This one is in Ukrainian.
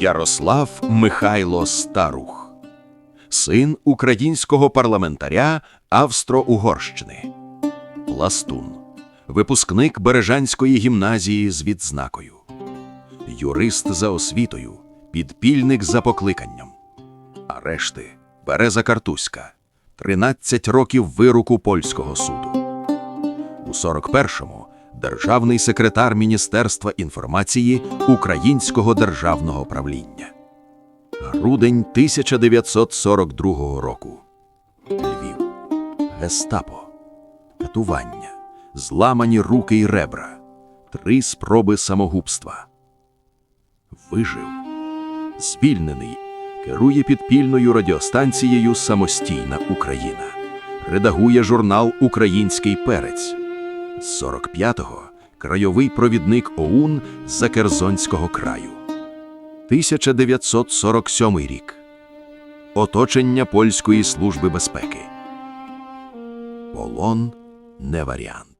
Ярослав Михайло Старух, син українського парламентаря Австро-Угорщини, Пластун, випускник Бережанської гімназії з відзнакою, юрист за освітою, підпільник за покликанням. Арешти Береза Картузька, 13 років вироку польського суду. У 41-му державний секретар Міністерства інформації Українського державного правління. Грудень 1942 року. Львів. Гестапо. Катування. Зламані руки й ребра. Три спроби самогубства. Вижив. Звільнений. Керує підпільною радіостанцією Самостійна Україна. Редагує журнал Український перець. З 45-го крайовий провідник ОУН з Закерзонського краю. 1947 рік. Оточення польської служби безпеки. Полон не варіант.